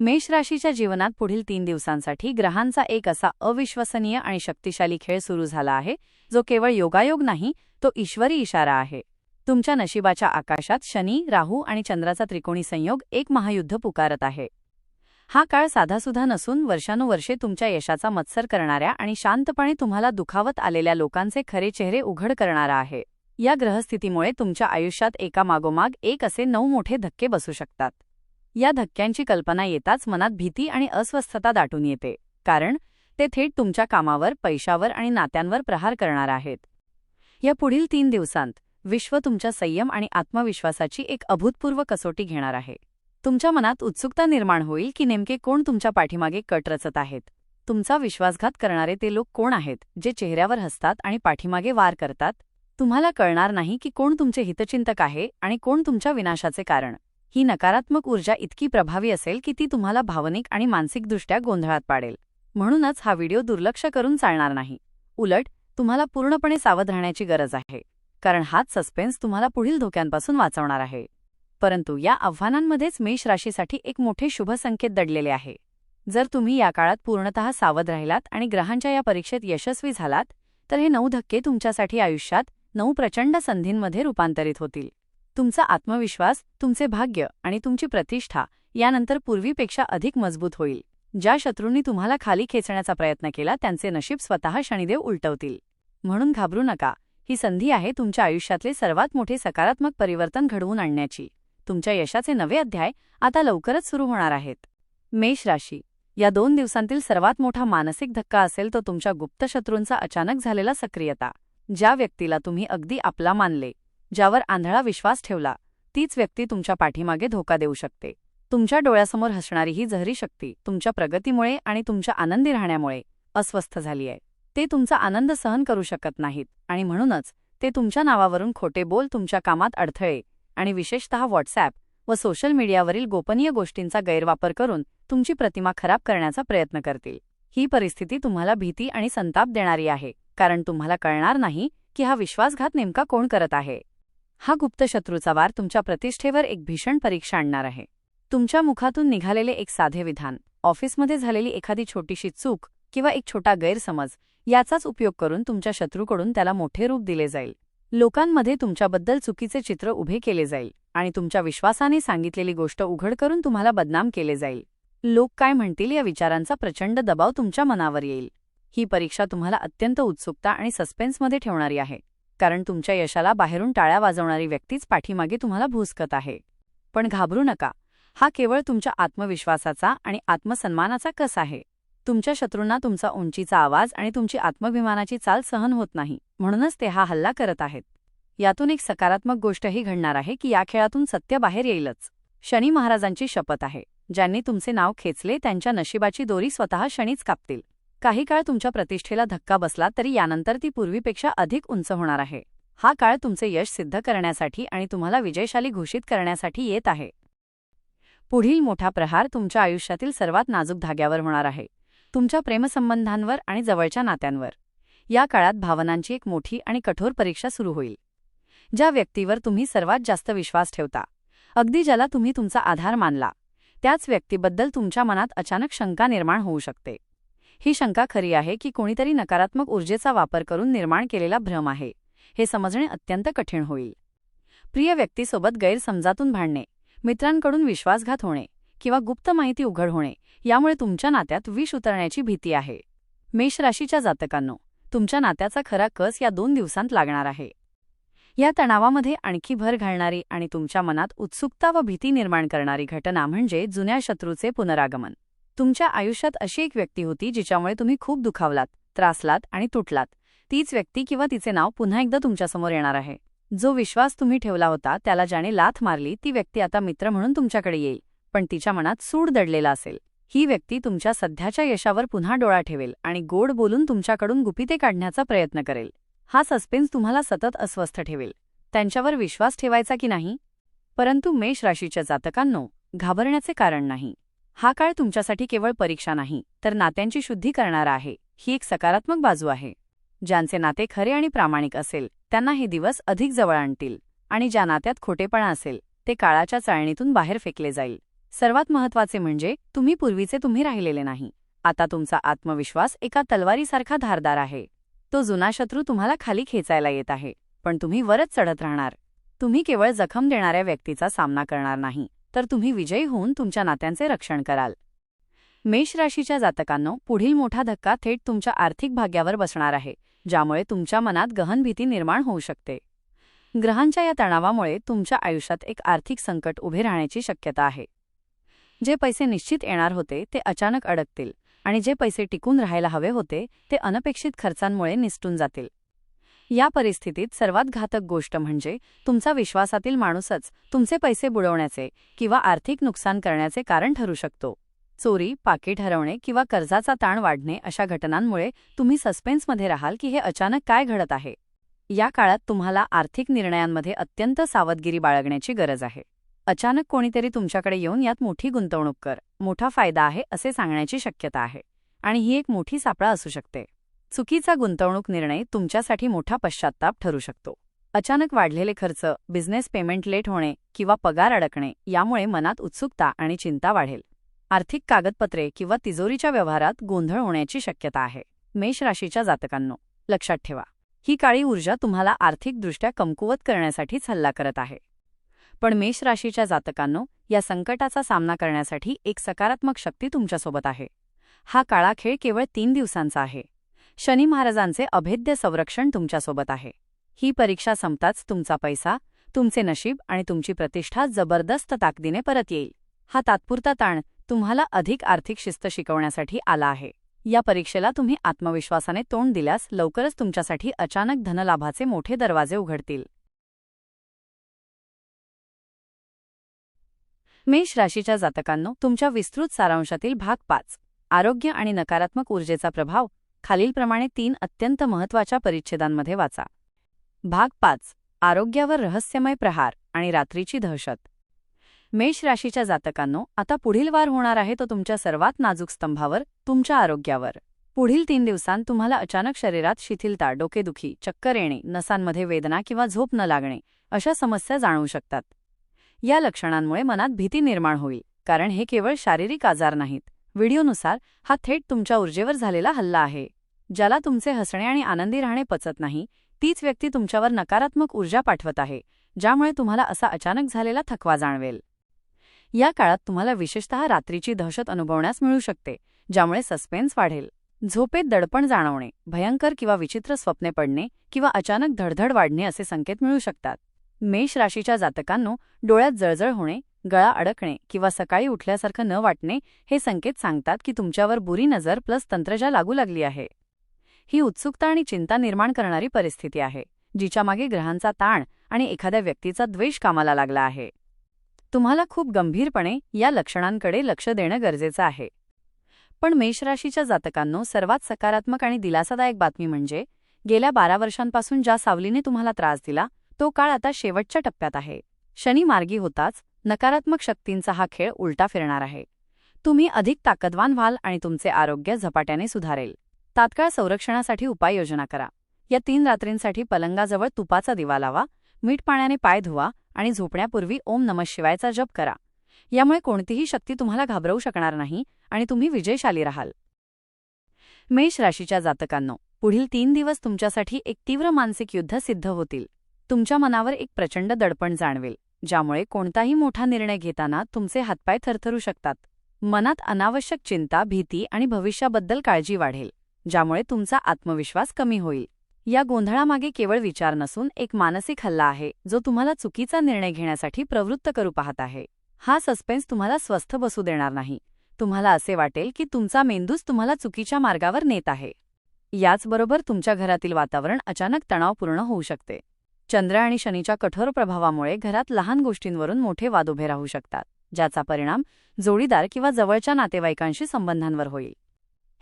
मेष राशीच्या जीवनात पुढील तीन दिवसांसाठी ग्रहांचा एक असा अविश्वसनीय आणि शक्तिशाली खेळ सुरू झाला आहे जो केवळ योगायोग नाही तो ईश्वरी इशारा आहे. तुमच्या नशिबाच्या आकाशात शनी राहू आणि चंद्राचा त्रिकोणी संयोग एक महायुद्ध पुकारत आहे. हा काळ साधासुधा नसून वर्षानुवर्षे तुमच्या यशाचा मत्सर करणाऱ्या आणि शांतपणे तुम्हाला दुखावत आलेल्या लोकांचे खरे चेहरे उघड करणारा आहे. या ग्रहस्थितीमुळे तुमच्या आयुष्यात एका मागोमाग एक असे नऊ मोठे धक्के बसू शकतात. या धक्क्यांची कल्पना येताच मनात भीती आणि अस्वस्थता दाटून येते कारण ते थेट तुमच्या कामावर पैशावर आणि नात्यांवर प्रहार करणार आहेत. या पुढील तीन दिवसांत विश्व तुमच्या संयम आणि आत्मविश्वासाची एक अभूतपूर्व कसोटी घेणार आहे. तुमच्या मनात उत्सुकता निर्माण होईल की नेमके कोण तुमच्या पाठीमागे कट रचत आहेत. तुमचा विश्वासघात करणारे ते लोक कोण आहेत जे चेहऱ्यावर हसतात आणि पाठीमागे वार करतात? तुम्हाला कळणार नाही की कोण तुमचे हितचिंतक आहे आणि कोण तुमच्या विनाशाचे कारण. ही नकारात्मक ऊर्जा इतकी प्रभावी असेल की ती तुम्हाला भावनिक आणि मानसिकदृष्ट्या गोंधळात पाडेल. म्हणूनच हा व्हिडिओ दुर्लक्ष करून चालणार नाही. उलट तुम्हाला पूर्णपणे सावध राहण्याची गरज आहे. कारण हाच सस्पेन्स तुम्हाला पुढील धोक्यांपासून वाचवणार आहे. परंतु या आव्हानांमध्येच मेष राशीसाठी एक मोठे शुभ संकेत दडलेले आहे. जर तुम्ही या काळात पूर्णतः सावध राहिलात आणि ग्रहांच्या या परीक्षेत यशस्वी झालात तर हे नऊ धक्के तुमच्यासाठी आयुष्यात नऊ प्रचंड संधींमध्ये रूपांतरित होतील. तुमचा आत्मविश्वास तुमचे भाग्य आणि तुमची प्रतिष्ठा यानंतर पूर्वीपेक्षा अधिक मजबूत होईल. ज्या शत्रूंनी तुम्हाला खाली खेचण्याचा प्रयत्न केला त्यांचे नशीब स्वतः शनिदेव उलटवतील. म्हणून घाबरू नका. ही संधी आहे तुमच्या आयुष्यातले सर्वात मोठे सकारात्मक परिवर्तन घडवून आणण्याची. तुमच्या यशाचे नवे अध्याय आता लवकरच सुरू होणार आहेत. मेष राशी. या दोन दिवसांतील सर्वात मोठा मानसिक धक्का असेल तो तुमच्या गुप्त शत्रूंचा अचानक झालेला सक्रियता. ज्या व्यक्तीला तुम्ही अगदी आपला मानले. ज्यावर आंधळा विश्वास ठेवला तीच व्यक्ती तुमच्या पाठीमागे धोका देऊ शकते. तुमच्या डोळ्यासमोर हसणारी ही जहरी शक्ती तुमच्या प्रगतीमुळे आणि तुमच्या आनंदी राहण्यामुळे अस्वस्थ झाली आहे ते तुमचा आनंद सहन करू शकत नाहीत आणि म्हणूनच ते तुमच्या नावावरून खोटे बोल तुमच्या कामात अडथळे आणि विशेषतः व्हॉट्सॲप व सोशल मीडियावरील गोपनीय गोष्टींचा गैरवापर करून तुमची प्रतिमा खराब करण्याचा प्रयत्न करतील. ही परिस्थिती तुम्हाला भीती आणि संताप देणारी आहे कारण तुम्हाला कळणार नाही की हा विश्वासघात नेमका कोण करत आहे. हा गुप्त शत्रूचा वार तुमच्या प्रतिष्ठेवर एक भीषण परीक्षा आणणार आहे. तुमच्या मुखातून निघालेले एक साधे विधान ऑफिसमध्ये झालेली एखादी छोटीशी चूक किंवा एक छोटा गैरसमज याचाच उपयोग करून तुमच्या शत्रूकडून त्याला मोठे रूप दिले जाईल. लोकांमध्ये तुमच्याबद्दल चुकीचे चित्र उभे केले जाईल आणि तुमच्या विश्वासाने सांगितलेली गोष्ट उघड करून तुम्हाला बदनाम केले जाईल. लोक काय म्हणतील या विचारांचा प्रचंड दबाव तुमच्या मनावर येईल. ही परीक्षा तुम्हाला अत्यंत उत्सुकता आणि सस्पेन्समध्ये ठेवणारी आहे. कारण तुमच्या यशाला बाहेरून टाळ्या वाजवणारी व्यक्तीच पाठीमागे तुम्हाला भूसकत आहे. पण घाबरू नका. हा केवळ तुमच्या आत्मविश्वासाचा आणि आत्मसन्मानाचा कस आहे. तुमच्या शत्रूंना तुमचा उंचीचा आवाज आणि तुमची आत्मभिमानाची चाल सहन होत नाही म्हणूनच ते हा हल्ला करत आहेत. यातून एक सकारात्मक गोष्टही घडणार आहे की या खेळातून सत्य बाहेर येईलच. शनी महाराजांची शपथ आहे. ज्यांनी तुमचे नाव खेचले त्यांच्या नशिबाची दोरी स्वतः शनीच कापतील. काही काळ तुमच्या प्रतिष्ठेला धक्का बसला तरी यानंतर ती पूर्वीपेक्षा अधिक उंच होणार आहे. हा काळ तुमचे यश सिद्ध करण्यासाठी आणि तुम्हाला विजयशाली घोषित करण्यासाठी येत आहे. पुढील मोठा प्रहार तुमच्या आयुष्यातील सर्वात नाजूक धाग्यावर होणार आहे. तुमच्या प्रेमसंबंधांवर आणि जवळच्या नात्यांवर. या काळात भावनांची एक मोठी आणि कठोर परीक्षा सुरू होईल. ज्या व्यक्तीवर तुम्ही सर्वात जास्त विश्वास ठेवता. अगदी ज्याला तुम्ही तुमचा आधार मानला. त्याच व्यक्तीबद्दल तुमच्या मनात अचानक शंका निर्माण होऊ शकते. ही शंका खरी आहे की कोणीतरी नकारात्मक ऊर्जेचा वापर करून निर्माण केलेला भ्रम आहे. हे समजणे अत्यंत कठीण होईल. प्रिय व्यक्तीसोबत गैरसमजातून भांडणे मित्रांकडून विश्वासघात होणे किंवा गुप्त माहिती उघड होणे यामुळे तुमच्या नात्यात विष उतरण्याची भीती आहे. मेष राशीच्या जातकांनो तुमच्या नात्याचा खरा कस या दोन दिवसांत लागणार आहे. या तणावामध्ये आणखी भर घालणारी आणि तुमच्या मनात उत्सुकता व भीती निर्माण करणारी घटना म्हणजे जुन्या शत्रूचे पुनरागमन. तुमच्या आयुष्यात अशी एक व्यक्ती होती जिच्यामुळे तुम्ही खूप दुखावलात त्रासलात आणि तुटलात. तीच व्यक्ती किंवा तिचे नाव पुन्हा एकदा तुमच्यासमोर येणार आहे. जो विश्वास तुम्ही ठेवला होता त्याला ज्याने लाथ मारली ती व्यक्ती आता मित्र म्हणून तुमच्याकडे येईल. पण तिच्या मनात सूड दडलेला असेल. ही व्यक्ती तुमच्या सध्याच्या यशावर पुन्हा डोळा ठेवेल आणि गोड बोलून तुमच्याकडून गुपिते काढण्याचा प्रयत्न करेल. हा सस्पेन्स तुम्हाला सतत अस्वस्थ ठेवेल. त्यांच्यावर विश्वास ठेवायचा की नाही? परंतु मेष राशीच्या जातकांनो घाबरण्याचे कारण नाही. हा काळ तुमच्यासाठी केवळ परीक्षा नाही तर नात्यांची शुद्धी करणारा आहे ही एक सकारात्मक बाजू आहे. ज्यांचे नाते खरे आणि प्रामाणिक असेल त्यांना हे दिवस अधिक जवळ आणतील आणि ज्या नात्यात खोटेपणा असेल ते काळाच्या चाळणीतून बाहेर फेकले जाईल. सर्वात महत्त्वाचे म्हणजे तुम्ही पूर्वीचे तुम्ही राहिलेले नाही. आता तुमचा आत्मविश्वास एका तलवारीसारखा धारदार आहे. तो जुना शत्रू तुम्हाला खाली खेचायला येत आहे पण तुम्ही वरच चढत राहणार. तुम्ही केवळ जखम देणाऱ्या व्यक्तीचा सामना करणार नाही. तर तुम्ही विजयी होऊन तुमच्या नात्यांचे रक्षण कराल. मेष राशीच्या जातकांनो पुढील मोठा धक्का थेट तुमच्या आर्थिक भाग्यावर बसणार आहे ज्यामुळे तुमच्या मनात गहन भीती निर्माण होऊ शकते. ग्रहांच्या या तणावामुळे तुमच्या आयुष्यात एक आर्थिक संकट उभे राहण्याची शक्यता आहे. जे पैसे निश्चित येणार होते ते अचानक अडकतील आणि जे पैसे टिकून राहायला हवे होते ते अनपेक्षित खर्चांमुळे निसटून जातील. या परिस्थितीत सर्वात घातक गोष्ट म्हणजे तुमचा विश्वासातील माणूसच तुमचे पैसे बुडवण्याचे किंवा आर्थिक नुकसान करण्याचे कारण ठरू शकतो. चोरी पाकिट हरवणे किंवा कर्जाचा ताण वाढणे अशा घटनांमुळे तुम्ही सस्पेन्समध्ये राहाल की हे अचानक काय घडत आहे. या काळात तुम्हाला आर्थिक निर्णयांमध्ये अत्यंत सावधगिरी बाळगण्याची गरज आहे. अचानक कोणीतरी तुमच्याकडे येऊन यात मोठी गुंतवणूक कर मोठा फायदा आहे असे सांगण्याची शक्यता आहे. आणि ही एक मोठी सापळा असू शकते. चुकीचा गुंतवणूक निर्णय तुमच्यासाठी मोठा पश्चात्ताप ठरू शकतो. अचानक वाढलेले खर्च बिझनेस पेमेंट लेट होणे किंवा पगार अडकणे यामुळे मनात उत्सुकता आणि चिंता वाढेल. आर्थिक कागदपत्रे किंवा तिजोरीच्या व्यवहारात गोंधळ होण्याची शक्यता आहे. मेष राशीच्या जातकांनो लक्षात ठेवा. ही काळी ऊर्जा तुम्हाला आर्थिकदृष्ट्या कमकुवत करण्यासाठीच हल्ला करत आहे. पण मेष राशीच्या जातकांनो या संकटाचा सामना करण्यासाठी एक सकारात्मक शक्ती तुमच्यासोबत आहे. हा काळा खेळ केवळ तीन दिवसांचा आहे. शनी महाराजांचे अभेद्य संरक्षण तुमच्यासोबत आहे. ही परीक्षा संपताच तुमचा पैसा तुमचे नशीब आणि तुमची प्रतिष्ठा जबरदस्त ताकदीने परत येईल. हा तात्पुरता ताण तुम्हाला अधिक आर्थिक शिस्त शिकवण्यासाठी आला आहे. या परीक्षेला तुम्ही आत्मविश्वासाने तोंड दिल्यास लवकरच तुमच्यासाठी अचानक धनलाभाचे मोठे दरवाजे उघडतील. मेष राशीच्या जातकांनो तुमच्या विस्तृत सारांशातील भाग पाच. आरोग्य आणि नकारात्मक ऊर्जेचा प्रभाव खालीलप्रमाणे तीन अत्यंत महत्त्वाच्या परिच्छेदांमध्ये वाचा. भाग पाच आरोग्यावर रहस्यमय प्रहार आणि रात्रीची दहशत. मेष राशीच्या जातकांनो आता पुढील वार होणार आहे तो तुमच्या सर्वात नाजूक स्तंभावर तुमच्या आरोग्यावर. पुढील तीन दिवसांत तुम्हाला अचानक शरीरात शिथिलता डोकेदुखी चक्कर येणे नसांमध्ये वेदना किंवा झोप न लागणे अशा समस्या जाणवू शकतात. या लक्षणांमुळे मनात भीती निर्माण होईल कारण हे केवळ शारीरिक आजार नाहीत. व्हिडिओनुसार हा थेट तुमच्या ऊर्जेवर झालेला हल्ला आहे. ज्याला तुमचे हसणे आणि आनंदी राहणे पचत नाही तीच व्यक्ती तुमच्यावर नकारात्मक ऊर्जा पाठवत आहे ज्यामुळे तुम्हाला असा अचानक झालेला थकवा जाणवेल. या काळात तुम्हाला विशेषतः रात्रीची दहशत अनुभवण्यास मिळू शकते ज्यामुळे सस्पेन्स वाढेल. झोपेत दडपण जाणवणे भयंकर किंवा विचित्र स्वप्ने पडणे किंवा अचानक धडधड वाढणे असे संकेत मिळू शकतात. मेष राशीच्या जातकांनो डोळ्यात जळजळ होणे गळा अडकणे किंवा सकाळी उठल्यासारखं न वाटणे हे संकेत सांगतात की तुमच्यावर बुरी नजर प्लस तंत्रजा लागू लागली आहे. ही उत्सुकता आणि चिंता निर्माण करणारी परिस्थिती आहे जिच्यामागे ग्रहांचा ताण आणि एखाद्या व्यक्तीचा द्वेष कामाला लागला आहे. तुम्हाला खूप गंभीरपणे या लक्षणांकडे लक्ष देणं गरजेचं आहे. पण मेषराशीच्या जातकांनो सर्वात सकारात्मक आणि दिलासादायक बातमी म्हणजे गेल्या बारा वर्षांपासून ज्या सावलीने तुम्हाला त्रास दिला तो काळ आता शेवटच्या टप्प्यात आहे. शनी मार्गी होताच नकारात्मक शक्तींचा हा खेळ उलटा फिरणार आहे. तुम्ही अधिक ताकदवान व्हाल आणि तुमचे आरोग्य झपाट्याने सुधारेल. तात्काळ संरक्षणासाठी उपाययोजना करा. या तीन रात्रींसाठी पलंगाजवळ तुपाचा दिवा लावा मीठ पाण्याने पाय धुवा आणि झोपण्यापूर्वी ओम नम शिवायचा जप करा. यामुळे कोणतीही शक्ती तुम्हाला घाबरवू शकणार नाही आणि तुम्ही विजयशाली राहाल. मेष राशीच्या जातकांनो पुढील तीन दिवस तुमच्यासाठी एक तीव्र मानसिक युद्ध सिद्ध होतील. तुमच्या मनावर एक प्रचंड दडपण जाणवेल. ज्यामुळे कोणताही मोठा निर्णय घेताना तुमचे हातपाय थरथरू शकतात. मनात अनावश्यक चिंता भीती आणि भविष्याबद्दल काळजी वाढेल ज्यामुळे तुमचा आत्मविश्वास कमी होईल. या गोंधळामागे केवळ विचार नसून एक मानसिक हल्ला आहे जो तुम्हाला चुकीचा निर्णय घेण्यासाठी प्रवृत्त करू पाहत आहे. हा सस्पेन्स तुम्हाला स्वस्थ बसू देणार नाही. तुम्हाला असे वाटेल की तुमचा मेंदूच तुम्हाला चुकीच्या मार्गावर नेत आहे. याचबरोबर तुमच्या घरातील वातावरण अचानक तणावपूर्ण होऊ शकते. चंद्र आणि शनीच्या कठोर प्रभावामुळे घरात लहान गोष्टींवरून मोठे वाद उभे राहू शकतात ज्याचा परिणाम जोडीदार किंवा जवळच्या नातेवाईकांशी संबंधांवर होईल.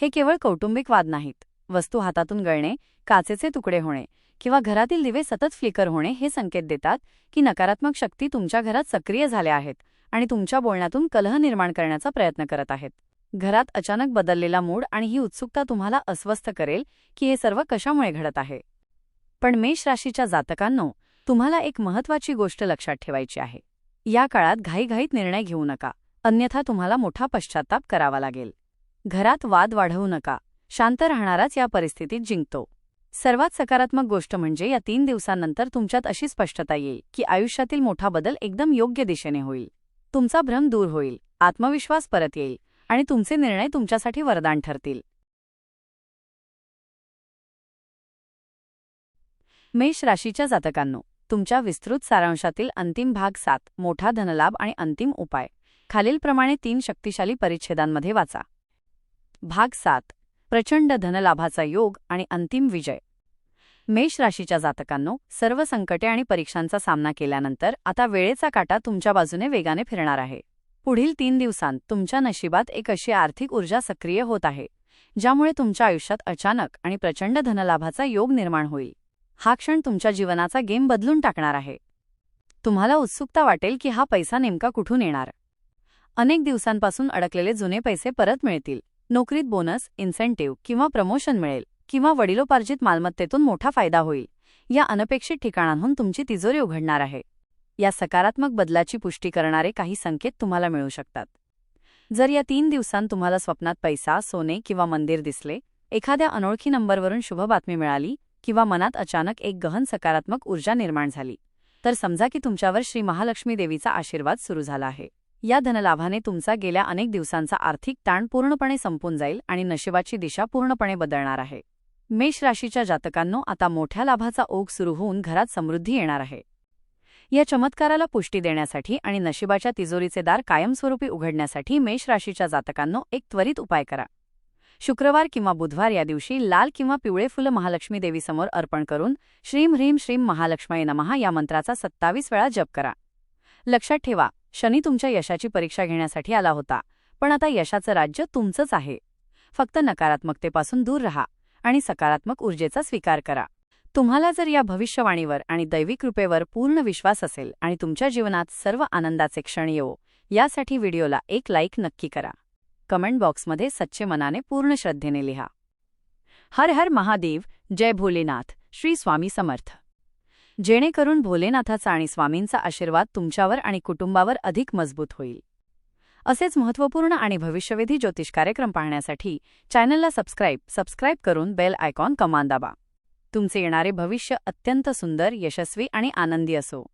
हे केवळ कौटुंबिक वाद नाहीत वस्तू हातातून गळणे काचेचे तुकडे होणे किंवा घरातील दिवे सतत फ्लिकर होणे हे संकेत देतात की नकारात्मक शक्ती तुमच्या घरात सक्रिय झाल्या आहेत आणि तुमच्या बोलण्यातून कलह निर्माण करण्याचा प्रयत्न करत आहेत. घरात अचानक बदललेला मूड आणि ही उत्सुकता तुम्हाला अस्वस्थ करेल की हे सर्व कशामुळे घडत आहे? पण मेष राशीच्या जातकांनो तुम्हाला एक महत्वाची गोष्ट लक्षात ठेवायची आहे. या काळात घाईघाईत निर्णय घेऊ नका. अन्यथा तुम्हाला मोठा पश्चाताप करावा लागेल. घरात वाद वाढवू नका. शांत राहणाराच या परिस्थितीत जिंकतो. सर्वात सकारात्मक गोष्ट म्हणजे या तीन दिवसांनंतर तुमच्यात अशी स्पष्टता येईल की आयुष्यातील मोठा बदल एकदम योग्य दिशेने होईल. तुमचा भ्रम दूर होईल. आत्मविश्वास परत येईल आणि तुमचे निर्णय तुमच्यासाठी वरदान ठरतील. मेष राशीच्या जातकांनो तुमच्या विस्तृत सारांशातील अंतिम भाग सात मोठा धनलाभ आणि अंतिम उपाय. खालीलप्रमाणे तीन शक्तिशाली परिच्छेदांमध्ये वाचा. भाग सात प्रचंड धनलाभाचा योग आणि अंतिम विजय. मेष राशीच्या जातकांनो सर्व संकटे आणि परीक्षांचा सामना केल्यानंतर आता वेळेचा काटा तुमच्या बाजूने वेगाने फिरणार आहे. पुढील तीन दिवसांत तुमच्या नशिबात एक अशी आर्थिक ऊर्जा सक्रिय होत आहे ज्यामुळे तुमच्या आयुष्यात अचानक आणि प्रचंड धनलाभाचा योग निर्माण होईल. हा क्षण तुमच्या जीवनाचा गेम बदलून टाकणार आहे. तुम्हाला उत्सुकता वाटेल की हा पैसा नेमका कुठून येणार? अनेक दिवसांपासून अडकलेले जुने पैसे परत मिळतील. नोकरीत बोनस इन्सेंटिव्ह किंवा प्रमोशन मिळेल किंवा वडिलोपार्जित मालमत्तेतून मोठा फायदा होईल. या अनपेक्षित ठिकाणांहून तुमची तिजोरी उघडणार आहे. या सकारात्मक बदलाची पुष्टी करणारे काही संकेत तुम्हाला मिळू शकतात. जर या तीन दिवसांत तुम्हाला स्वप्नात पैसा सोने किंवा मंदिर दिसले एखाद्या अनोळखी नंबरवरून शुभ बातमी मिळाली किंवा मनात अचानक एक गहन सकारात्मक ऊर्जा निर्माण झाली. तर समजा की तुमच्यावर श्री महालक्ष्मी देवीचा आशीर्वाद सुरू झाला आहे. या धनलाभाने तुमचा गेल्या अनेक दिवसांचा आर्थिक ताण पूर्णपणे संपून जाईल आणि नशिबाची दिशा पूर्णपणे बदलणार आहे. मेष राशीच्या जातकांनो आता मोठ्या लाभाचा ओघ सुरू होऊन घरात समृद्धी येणार आहे. या चमत्काराला पुष्टी देण्यासाठी आणि नशिबाच्या तिजोरीचे दार कायमस्वरूपी उघडण्यासाठी मेष राशीच्या जातकांनो एक त्वरित उपाय करा. शुक्रवार किंवा बुधवार या दिवशी लाल किंवा पिवळे फुलं महालक्ष्मी देवीसमोर अर्पण करून श्रीम ह्रीम श्रीम महालक्ष्मय नमहा या मंत्राचा सत्तावीस वेळा जप करा. लक्षात ठेवा शनी तुमच्या यशाची परीक्षा घेण्यासाठी आला होता पण आता यशाचं राज्य तुमचंच आहे. फक्त नकारात्मकतेपासून दूर रहा आणि सकारात्मक ऊर्जेचा स्वीकार करा. तुम्हाला जर या भविष्यवाणीवर आणि दैविक कृपेवर पूर्ण विश्वास असेल आणि तुमच्या जीवनात सर्व आनंदाचे क्षण येवो यासाठी व्हिडिओला एक लाईक नक्की करा. कमेंट बॉक्समध्ये सच्चे मनाने पूर्ण श्रद्धेने लिहा. हर हर महादेव जय भोलेनाथ श्री स्वामी समर्थ. जेणेकरून भोलेनाथाचा आणि स्वामींचा आशीर्वाद तुमच्यावर आणि कुटुंबावर अधिक मजबूत होईल. असेच महत्त्वपूर्ण आणि भविष्यवेधी ज्योतिष कार्यक्रम पाहण्यासाठी चॅनलला सबस्क्राईब सबस्क्राईब करून बेल आयकॉन कमान दाबा. तुमचे येणारे भविष्य अत्यंत सुंदर यशस्वी आणि आनंदी असो.